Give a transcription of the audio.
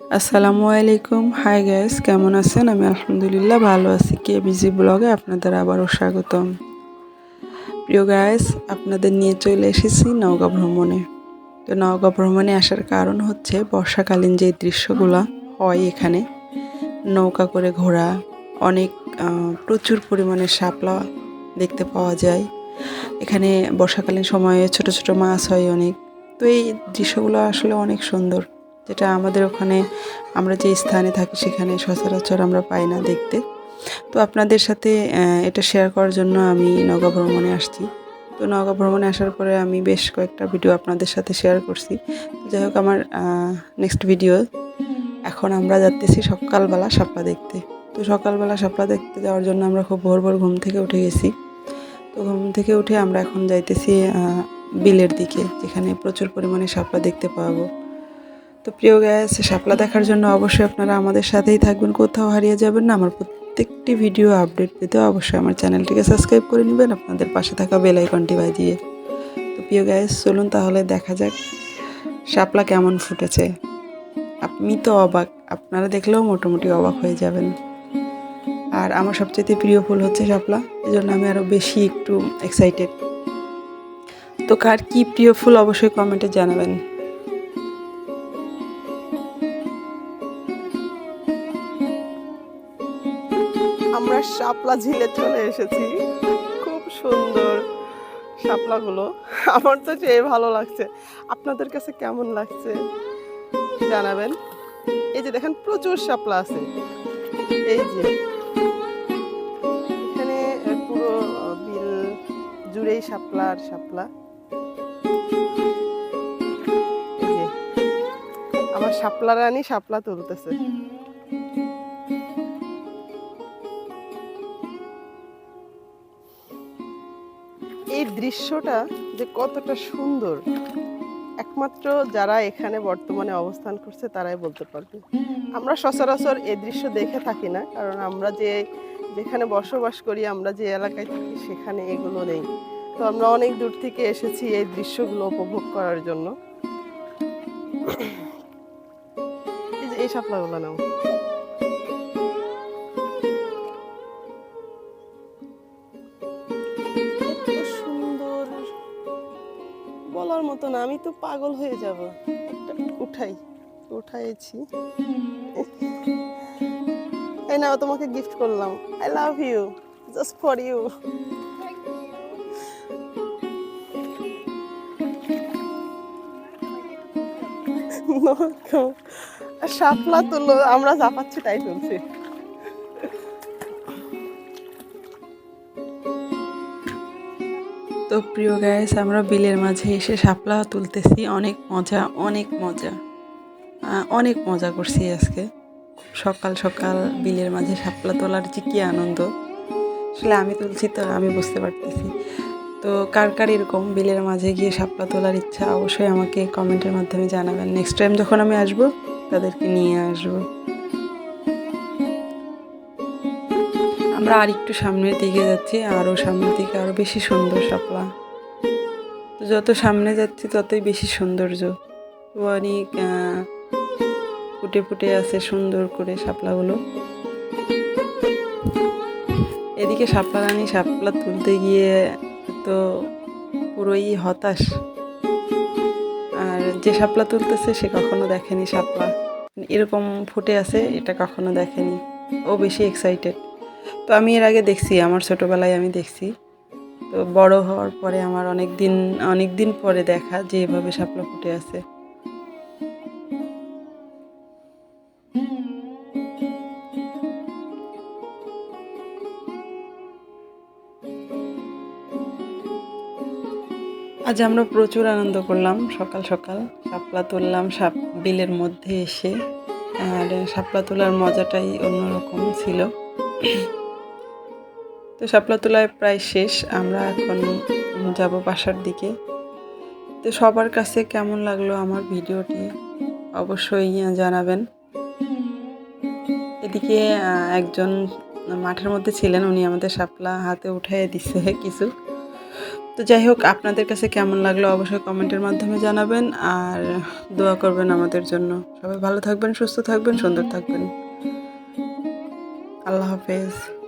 আসসালামু আলাইকুম। High gas কেমন আছেন? আমি আলহামদুলিল্লাহ ভালো আছি। কে বিজি ব্লগে আপনাদের আবারও স্বাগতম। প্রিয় গায়েস আপনাদের নিয়ে চলে এসেছি নওগাঁ ভ্রমণে। তো নওগাঁ ভ্রমণে আসার কারণ হচ্ছে বর্ষাকালীন যে দৃশ্যগুলো হয় এখানে, নৌকা করে ঘোরা, অনেক প্রচুর পরিমাণে শাপলা দেখতে পাওয়া যায়। এখানে বর্ষাকালীন সময়ে ছোট ছোট মাছ হয় অনেক। তো এই দৃশ্যগুলো আসলে অনেক সুন্দর। যেটা আমাদের ওখানে আমরা যে স্থানে থাকি সেখানে সচরাচর আমরা পাই না দেখতে। তো আপনাদের সাথে এটা শেয়ার করার জন্য আমি নগা ভ্রমণে আসছি। তো নগা ভ্রমণে আসার পরে আমি বেশ কয়েকটা ভিডিও আপনাদের সাথে শেয়ার করছি। যাই হোক আমার নেক্সট ভিডিও এখন আমরা যাচ্তেছি সকালবেলা শাপলা দেখতে। তো সকালবেলা শাপলা দেখতে যাওয়ার জন্য আমরা খুব ভোর ভোর ঘুম থেকে উঠে গেছি। তো ঘুম থেকে উঠে আমরা এখন যাইতেছি বিলের দিকে, যেখানে প্রচুর পরিমাণে শাপলা দেখতে পাবো। তো প্রিয় গ্যাস শাপলা দেখার জন্য অবশ্যই আপনারা আমাদের সাথেই থাকবেন। কোথাও হারিয়ে যাবেন না। আমার প্রত্যেকটি ভিডিও আপডেট পেতে অবশ্যই আমার চ্যানেলটিকে সাবস্ক্রাইব করে নেবেন। আপনাদের পাশে থাকা বেল আইকনটি বাজিয়ে। তো প্রিয় গ্যাস চলুন তাহলে দেখা যাক শাপলা কেমন ফুটেছে। আপনি তো অবাক। আপনারা দেখলেও মোটামুটি অবাক হয়ে যাবেন। আর আমার সবচেয়ে প্রিয় ফুল হচ্ছে শাপলা। এই জন্য আমি আরও বেশি একটু এক্সাইটেড তো কার কি প্রিয় ফুল অবশ্যই কমেন্টে জানাবেন। আমরা শাপলা ঝিলে চলে এসেছি। খুব সুন্দর শাপলাগুলো। আমার তো চেয়ে ভালো লাগছে। আপনাদের কাছে কেমন লাগছে জানাবেন। এই যে দেখেন, প্রচুর শাপলা আছে। এই যে এখানে পুরো বিল জুড়েই শাপলা। আর শাপলা আমার শাপলা রানী শাপলা তুলতেছে। এই দৃশ্যটা যে কতটা সুন্দর। একমাত্র যারা এখানে বর্তমানে অবস্থান করছে তারাই বলতে পারবে। আমরা সচরাচর এই দৃশ্য দেখে থাকি না, কারণ আমরা যে যেখানে বসবাস করি, আমরা যে এলাকায় থাকি, সেখানে এগুলো নেই। তো আমরা অনেক দূর থেকে এসেছি এই দৃশ্যগুলো উপভোগ করার জন্য। এই শাপলাগুলো নাও। বলার মতো না, আমি তো পাগল হয়ে যাব। একটা উঠাই, উঠাইছি। এই নাও, তোমাকে গিফট করলাম। I love you just for you শাপলা তুলো, আমরা চাপাচ্ছি তাই তুলছি তো প্রিয় গ্যাস আমরা বিলের মাঝে এসে শাপলা তুলতেছি। অনেক মজা অনেক মজা। অনেক মজা করছি আজকে। সকাল সকাল বিলের মাঝে শাপলা তোলার যে কী আনন্দ, আসলে আমি তুলছি তো, আমি বুঝতে পারতেছি। তো কার কার এরকম বিলের মাঝে গিয়ে শাপলা তোলার ইচ্ছা, অবশ্যই আমাকে কমেন্টের মাধ্যমে জানাবেন। নেক্সট টাইম যখন আমি আসব, তাদেরকে নিয়ে আসব। আমরা আর একটু সামনের দিকে যাচ্ছি আরও সামনের দিকে আরও বেশি সুন্দর শাপলা। তো যত সামনে যাচ্ছি, ততই বেশি সৌন্দর্য। অনেক ফুটে ফুটে আছে সুন্দর করে শাপলাগুলো। এদিকে শাপলা রানী শাপলা তুলতে গিয়ে তো পুরোই হতাশ। আর যে শাপলা তুলতেছে, সে কখনো দেখেনি শাপলা। এরকম ফুটে আছে, এটা কখনো দেখেনি। ও বেশি এক্সাইটেড তো আমি এর আগে দেখছি, আমার ছোটোবেলায় আমি দেখছি। তো বড় হওয়ার পরে আমার অনেক দিন অনেক দিন পরে দেখা যে এভাবে শাপলা ফুটে আছে। আজ আমরা প্রচুর আনন্দ করলাম, সকাল সকাল শাপলা তুললাম, সাপ বিলের মধ্যে এসে, আর শাপলা তোলার মজাটাই অন্যরকম ছিল। তো শাপলা তোলায় প্রায় শেষ, আমরা এখন যাব বাসার দিকে। তো সবার কাছে কেমন লাগল আমার ভিডিওটি অবশ্যই জানাবেন। এদিকে একজন মাঠের মধ্যে ছিলেন, উনি আমাদের শাপলা হাতে উঠিয়ে দিচ্ছে কিছু। তো যাই হোক, আপনাদের কাছে কেমন লাগল অবশ্যই কমেন্টের মাধ্যমে জানাবেন, আর দোয়া করবেন আমাদের জন্য। সবাই ভালো থাকবেন, সুস্থ থাকবেন, সুন্দর থাকবেন। আল্লাহ হাফেজ।